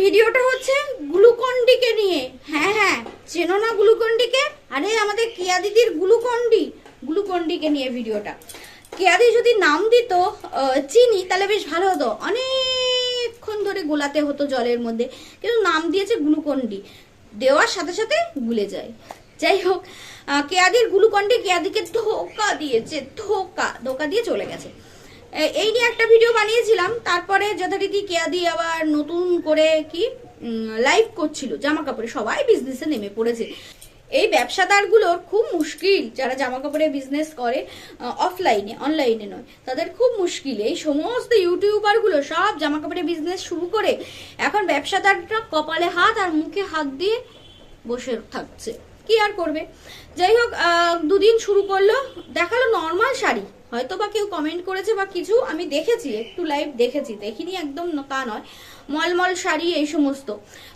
ভিডিওটা হচ্ছে গ্লুকন্ডিকে নিয়ে। হ্যাঁ হ্যাঁ চেনো না গ্লুকন্ডিকে? আরে, আমাদের কেয়া দিদির গ্লুকন্ডি। গ্লুকন্ডিকে নিয়ে ভিডিওটা। কেয়াদি যদি নাম দিত চিনি, তাহলে বেশ ভালো হতো। অনেকক্ষণ ধরে গোলাতে হতো জলের মধ্যে, কিন্তু নাম দিয়েছে গ্লুকন্ডি। দেওয়ার সাথে সাথে গুলে যায়। যাই হোক কেয়াদির গ্লুকন্ডি কেয়াদিকে ধোকা দিয়েছে, ধোকা ধোকা দিয়ে চলে গেছে। এই নিয়ে একটা ভিডিও বানিয়েছিলাম। তারপরে যথারীতি কেয়াদি আবার নতুন করে কি লাইভ করছিল। জামা কাপড়ে সবাই বিজনেসে নেমে পড়েছে। এই ব্যবসাদারগুলোর খুব মুশকিল, যারা জামা কাপড়ের বিজনেস করে অফলাইনে অনলাইনে নয়, তাদের খুব মুশকিল। এই সমস্ত ইউটিউবারগুলো সব জামা কাপড়ের বিজনেস শুরু করে এখন ব্যবসাদাররা কপালে হাত আর মুখে হাত দিয়ে বসে থাকছে। কি আর করবে? যাই হোক দুদিন শুরু করল, দেখাল নর্মাল শাড়ি। হয়তো বা কেউ কমেন্ট করেছে বা কিছু, আমি দেখেছি, একটু লাইভ দেখেছি, দেখিনি একদম, তা নয়। মলমল শাড়ি, এই সমস্ত।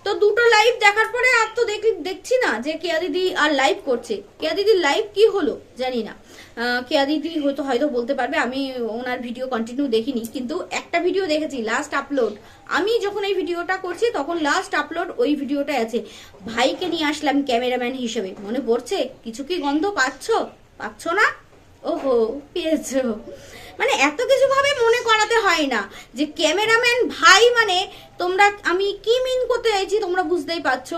তো দুটো লাইভ দেখার পরে আর তো দেখি দেখছি না যে কেয়া দিদি আর লাইভ করছে। কেয়া দিদির লাইভ কি হলো? জানি না। কেয়া দিদি হয়তো হয়তো বলতে পারবে, আমি ওনার ভিডিও কন্টিনিউ দেখিনি। কিন্তু একটা ভিডিও দেখেছি লাস্ট আপলোড আমি যখন এই ভিডিওটা করছি, তখন লাস্ট আপলোড ওই ভিডিওটা আছে। ভাইকে নিয়ে আসলাম ক্যামেরাম্যান হিসেবে। মনে পড়ছে? কিছু কি গন্ধ পাচ্ছ? পাচ্ছ না? ওহো, পেয়েছ। মানে এত কিছু ভাবে মনে করাতে হয় না যে ক্যামেরাম্যান ভাই মানে তোমরা, আমি কি মিন করতে চাইছি তোমরা বুঝতেই পারছ।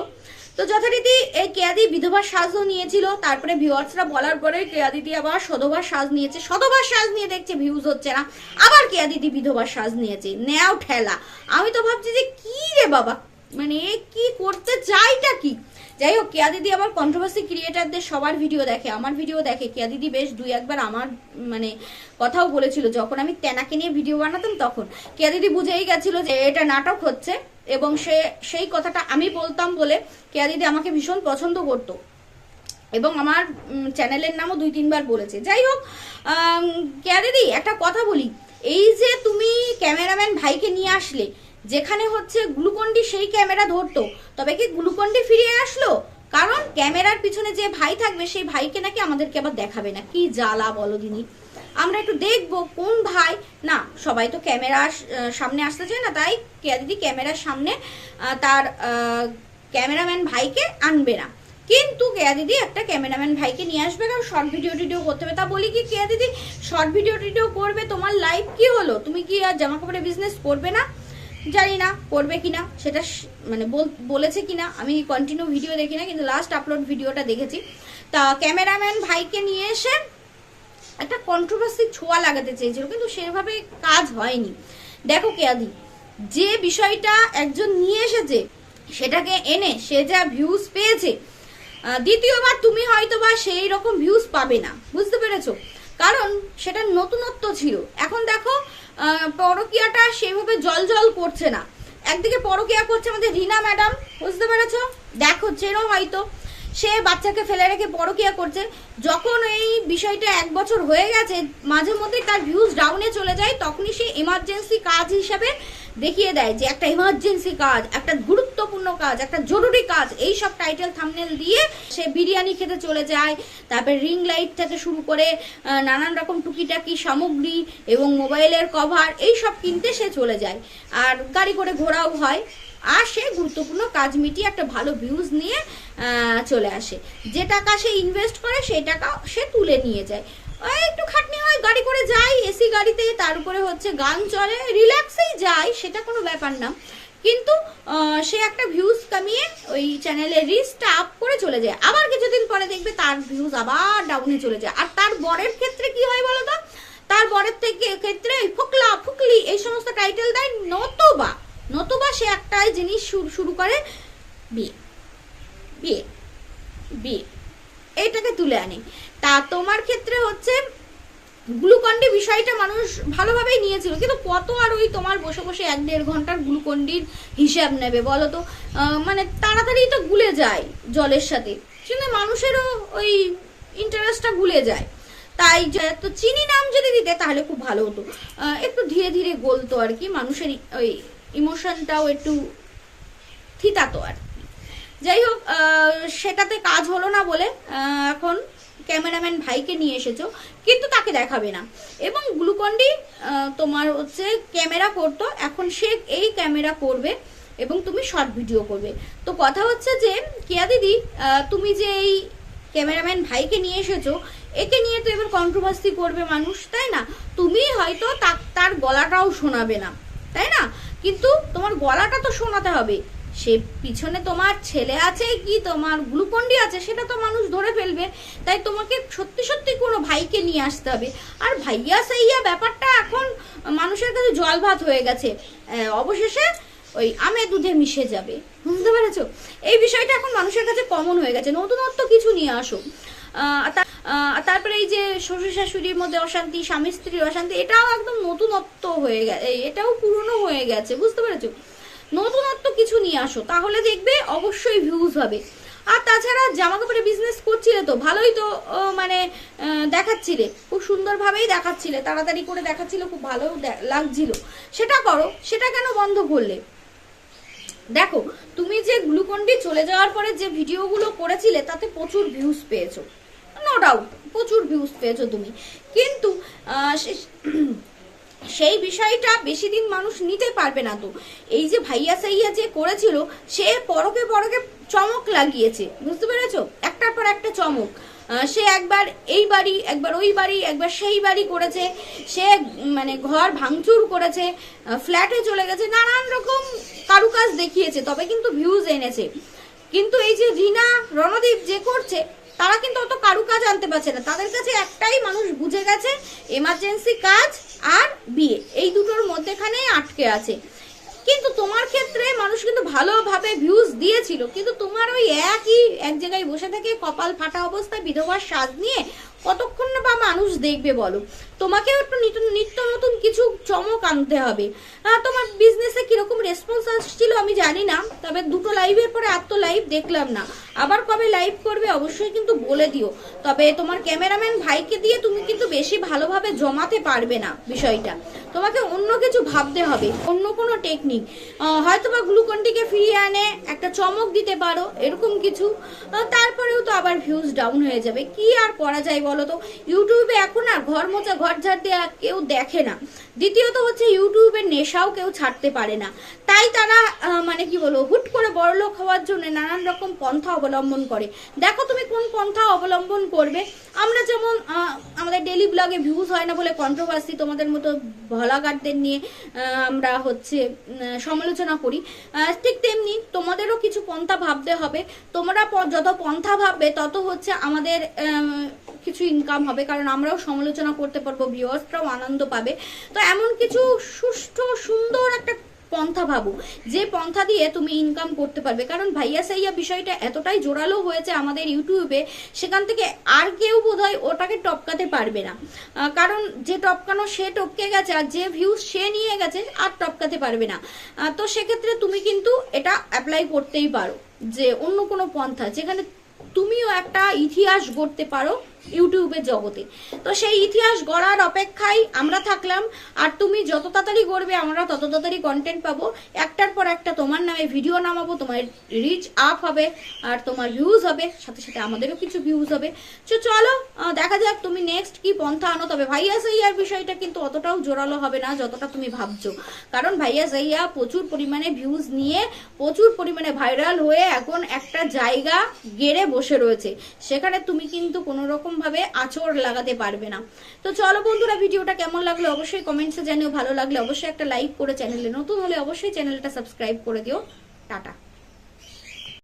তো যথারীতি এই কেয়াদি বিধবার সাজও নিয়েছিল, তারপরে ভিউয়ার্সরা বলার পরে কেয়াদিদি আবার সধবার সাজ নিয়েছে। সধবার সাজ নিয়ে দেখছে ভিউজ হচ্ছে না। আবার কেয়াদিদি বিধবার সাজ নিয়েছে। নেও ঠেলা। আমি তো ভাবছি যে কি রে বাবা? মানে কি করতে চাইটা কি? যাই হোক, কেয়া দিদি আবার কন্ট্রোভার্সি ক্রিয়েটারদের সবার ভিডিও দেখে, আমার ভিডিও দেখে। কেয়া দিদি বেশ দুই একবার আমার মানে কথাও বলেছিল, যখন আমি তেনাকে নিয়ে ভিডিও বানাতাম তখন। কেয়া দিদি বুঝেই গেছিল যে এটা নাটক হচ্ছে এবং সে, সেই কথাটা আমি বলতাম বলে কেয়া দিদি আমাকে ভীষণ পছন্দ করতো। এবং আমার চ্যানেলের নামও দুই তিনবার বলেছে। যাই হোক কেয়া দিদি, একটা কথা বলি। এই যে তুমি ক্যামেরাম্যান ভাইকে নিয়ে আসলে যেখানে হচ্ছে গ্লুকন্ডি সেই ক্যামেরা ধরতো। তবে কি গ্লুকন্ডি ফিরে আসলো? কারণ ক্যামেরার পিছনে যে ভাই থাকবে, সেই ভাইকে নাকি আমাদেরকে আবার দেখাবে না। কি জ্বালা বলো দিনি। আমরা একটু দেখব কোন ভাই। না, সবাই তো ক্যামেরার সামনে আসতে চায় না, তাই কেয়া দিদি ক্যামেরার সামনে তার ক্যামেরাম্যান ভাইকে আনবে না। কিন্তু কেয়া দিদি একটা ক্যামেরাম্যান ভাইকে নিয়ে আসবে, কারণ শর্ট ভিডিও টিডিও করতে হবে। তা বলি কি কেয়া দিদি, শর্ট ভিডিও টিডিও করবে, তোমার লাইফ কি হলো? তুমি কি আর জামা কাপড়ের বিজনেস করবে না? জানি না, করবে কিনা, সেটা মানে বল- বলেছে কিনা, আমি কন্টিনিউ ভিডিও দেখি না, কিন্তু লাস্ট আপলোড ভিডিওটা দেখেছি। তা ক্যামেরাম্যান ভাইকে নিয়ে এসে একটা কন্ট্রোভার্সি ছোঁয়া লাগাতে চেয়েছিল, কিন্তু সেভাবে কাজ হয়নি। দেখো কেয়াদি, যে বিষয়টা একজন নিয়ে এসেছে, সেটাকে এনে সে যা ভিউজ পেয়েছে দ্বিতীয়বার তুমি হয়তো বা সেই রকম ভিউজ পাবে না, বুঝতে পেরেছ? কারণ সেটা নতুনত্ব ছিল। এখন দেখো পরকীয়াটা সেভাবে জল জল করছে না। একদিকে পরকিয়া করছে আমাদের রিনা ম্যাডাম, বুঝতে পেরেছ? দেখো চেনো হয়তো। সে বাচ্চাকে ফেলে রেখে পরকিয়া করছে। যখন এই বিষয়টা এক বছর হয়ে গেছে, মাঝে মধ্যে তার ভিউজ ডাউনে চলে যায়, তখনই সে ইমার্জেন্সি কাজ হিসাবে দেখিয়ে দেয় যে একটা ইমার্জেন্সি কাজ, একটা গুরুত্বপূর্ণ কাজ, একটা জরুরি কাজ, এই সব টাইটেল থামনেল দিয়ে সে বিরিয়ানি খেতে চলে যায়। তারপরে রিং লাইট থেকে শুরু করে নানান রকম টুকিটাকি সামগ্রী এবং মোবাইলের কভার এই সব কিনতে সে চলে যায়। আর গাড়ি করে ঘোরাও হয়। আর সে গুরুত্বপূর্ণ কাজ মিটিয়ে একটা ভালো ভিউজ নিয়ে চলে আসে। যে টাকা সে ইনভেস্ট করে, সেই টাকা সে তুলে নিয়ে যায়। ওই একটু খাটনি হয়, গাড়ি করে যাই এসি গাড়িতে, তার উপরে হচ্ছে গান চলে রিল্যাক্সেই যায় সেটা কোনো ব্যাপার না। কিন্তু সে একটা ভিউজ কামিয়ে ওই চ্যানেলে রিচটা আপ করে চলে যায়। আবার কিছুদিন পরে দেখবে তার ভিউজ আবার ডাউনে চলে যায়। আর তার বরের ক্ষেত্রে কি হয় বলো তো? তার বরের থেকে ক্ষেত্রে ফুকলা, ফুকলি, এই সমস্ত টাইটেল দেয় নতবা। নতুবা সে একটা জিনিস শুরু করে বিয়ে বিয়ে বিয়ে এইটাকে তুলে আনে। তা তোমার ক্ষেত্রে হচ্ছে গ্লুকন্ডি বিষয়টা মানুষ ভালোভাবেই নিয়েছিল, কিন্তু কত আর ওই তোমার বসে বসে এক দেড় ঘণ্টার গ্লুকন্ডির হিসাব নেবে বলো তো? মানে তাড়াতাড়ি তো গুলে যায় জলের সাথে কিন্তু মানুষেরও ওই ইন্টারেস্টটা গুলে যায়। তাই তো চিনি নাম যদি দিতে তাহলে খুব ভালো হতো। একটু ধীরে ধীরে গলতো আর কি মানুষের ওই ইমোশনটাও একটু থিতাতো আর কি। যাই হোক সেটাতে কাজ হলো না বলে এখন ক্যামেরাম্যান ভাইকে নিয়ে এসেছ, কিন্তু তাকে দেখাবে না। এবং গ্লুকন্ডি তোমার হচ্ছে ক্যামেরা করতো, এখন সে এই ক্যামেরা করবে এবং তুমি শর্ট ভিডিও করবে। তো কথা হচ্ছে যে, কেয়া দিদি তুমি যে এই ক্যামেরাম্যান ভাইকে নিয়ে এসেছ, একে নিয়ে তো এবার কন্ট্রোভার্সি করবে মানুষ, তাই না? তুমি হয়তো তার গলাটাও শোনাবে না, তাই না? কিন্তু তোমার গলাটা তো শোনাতে হবে। সে পিছনে তোমার ছেলে আছে কি তোমার গ্লুকন্ডি আছে সেটা তো মানুষ ধরে ফেলবে। তাই তোমাকে সত্যি সত্যি কোনো ভাইকে নিয়ে আসতে হবে। আর ভাইয়া সাইয়া ব্যাপারটা এখন মানুষের কাছে জল ভাত হয়ে গেছে। অবশেষে ওই আমে দুধে মিশে যাবে। বুঝতে পেরেছ? এই বিষয়টা এখন মানুষের কাছে কমন হয়ে গেছে। নতুনত্ব কিছু নিয়ে আসো। তারপরে এই যে শ্বশুর শাশুড়ির মধ্যে অশান্তি, স্বামী স্ত্রীর অশান্তি, এটাও একদম নতুনত্ব হয়ে গেছে। এটাও পুরনো হয়ে গেছে, বুঝতে পেরেছ? নতুনত্ব কিছু নিয়ে আসো, তাহলে দেখবে অবশ্যই ভিউজ হবে। আর তাছাড়া জামা কাপড়ের বিজনেস করছিলে তো, ভালোই তো মানে দেখাচ্ছিলে, খুব সুন্দরভাবেই দেখাচ্ছিলে, তাড়াতাড়ি করে দেখাচ্ছিল, খুব ভালো লাগছিল। সেটা করো, সেটা কেন বন্ধ করলে? দেখো, তুমি যে গ্লুকন্ডি চলে যাওয়ার পরে যে ভিডিওগুলো করেছিলে, তাতে প্রচুর ভিউজ পেয়েছ। নো ডাউট প্রচুর ভিউজ পেয়েছ তুমি। কিন্তু সেই বিষয়টা বেশি দিন মানুষ নিতে পারবে না তো। এই যে ভাইয়া সাইয়া যে করেছিল, সে পরকে পরকে চমক লাগিয়েছে। বুঝতে পেরেছ? একটার পর একটা চমক। সে একবার এই বাড়ি, একবার ওই বাড়ি, একবার সেই বাড়ি করেছে। সে মানে ঘর ভাঙচুর করেছে ফ্ল্যাটে চলে গেছে, নানান রকম কারুকাজ দেখিয়েছে, তবে কিন্তু ভিউজ এনেছে। কিন্তু এই যে রিনা, রণদীপ যে করছে তারা কিন্তু অত কারু কাজ আনতে পারছে না। তাদের কাছে একটাই মানুষ বুঝে গেছে এমার্জেন্সি কাজ আর বিয়ে। এই দুটোর মধ্যেখানেই আটকে আছে। কিন্তু তোমার ক্ষেত্রে মানুষ কিন্তু ভালোভাবে ভিউজ দিয়েছিল। কিন্তু তোমার ওই একই, এক জায়গায় বসে থেকে কপাল ফাটা অবস্থায় বিধবার স্বাদ নিয়ে কতক্ষণ না বা মানুষ দেখবে বলো? তোমাকেও একটু নিত্য নতুন কিছু চমক আনতে হবে। তোমার বিজনেসে কীরকম রেসপন্স আসছিল আমি জানি না, তবে দুটো লাইভের পরে আর তো লাইভ দেখলাম না। আবার কবে লাইভ করবে অবশ্যই কিন্তু বলে দিও। তবে তোমার ক্যামেরাম্যান ভাইকে দিয়ে তুমি কিন্তু বেশি ভালোভাবে জমাতে পারবে না বিষয়টা। তোমাকে অন্য কিছু ভাবতে হবে, অন্য কোনো টেকনিক হয়তো বা গ্লুকন্ডিকে ফিরিয়ে আনে, একটা চমক দিতে পারো, এরকম কিছু। তারপরেও তো আবার ভিউজ ডাউন হয়ে যাবে। কি আর করা যায় বলো? তো ইউটিউবে এখন আর ঘর মোচা ঘর ঝাড় দেওয়া কেউ দেখে না। দ্বিতীয়ত হচ্ছে ইউটিউবের নেশাও কেউ ছাড়তে পারে না। তাই তারা মানে কি বলব, হুট করে বড়লোক হওয়ার জন্য নানান রকম পন্থা অবলম্বন করে। দেখো তুমি কোন পন্থা অবলম্বন করবে? আমরা যেমন ব্লগে ভিউজ হয় না বলে কন্ট্রোভার্সি তোমাদের মতো ভলাগারদের নিয়ে আমরা হচ্ছে সমালোচনা করি। ঠিক তেমনি তোমাদেরও কিছু পন্থা ভাবতে হবে। তোমরা যত পন্থা ভাববে, তত হচ্ছে আমাদের কিছু ইনকাম হবে। কারণ আমরাও সমালোচনা করতে পারব ভিউয়ার্সরাও আনন্দ পাবে। তো এমন কিছু সুষ্ঠু, সুন্দর একটা পন্থা ভাবো যে পন্থা দিয়ে তুমি ইনকাম করতে পারবে। কারণ ভাইয়া সাইয়া বিষয়টা এতটাই জোরালো হয়েছে আমাদের ইউটিউবে সেখান থেকে আর কেউ বোধহয় ওটাকে টপকাতে পারবে না। কারণ যে টপকানো সে টপকে গেছে আর যে ভিউজ সে নিয়ে গেছে আর টপকাতে পারবে না। তো সেক্ষেত্রে তুমি কিন্তু এটা অ্যাপ্লাই করতেই পারো যে অন্য কোনো পন্থা, যেখানে তুমিও একটা ইতিহাস গড়তে পারো। ইউটিউবের জগতে। তো সেই ইতিহাস গড়ার অপেক্ষায় আমরা থাকলাম, আর তুমি যত তাড়াতাড়ি গড়বে, আমরা তত তাড়াতাড়ি কন্টেন্ট পাবো। একটার পর একটা তোমার নামে ভিডিও নামাবো, তোমার রিচ আপ হবে, আর তোমার ভিউজ হবে, সাথে সাথে আমাদেরও কিছু ভিউজ হবে। তো চলো দেখা যাক তুমি নেক্সট কি পন্থা আনো। তবে ভাইয়া সাইয়ার বিষয়টা কিন্তু অতটাও জোরালো হবে না যতটা তুমি ভাবছ। কারণ ভাইয়া সাইয়া প্রচুর পরিমাণে ভিউজ নিয়ে, প্রচুর পরিমাণে ভাইরাল হয়ে এখন একটা জায়গা গেড়ে বসে রয়েছে। সেখানে তুমি কিন্তু কোনো রকম ভাবে আচর লাগাতে পারবে না। তো চলো বন্ধুরা, ভিডিওটা কেমন লাগল অবশ্যই কমেন্টসে জানিও। ভালো লাগলে অবশ্যই একটা লাইক করে চ্যানেলে নতুন হলে অবশ্যই চ্যানেলটা সাবস্ক্রাইব করে দিও। টাটা।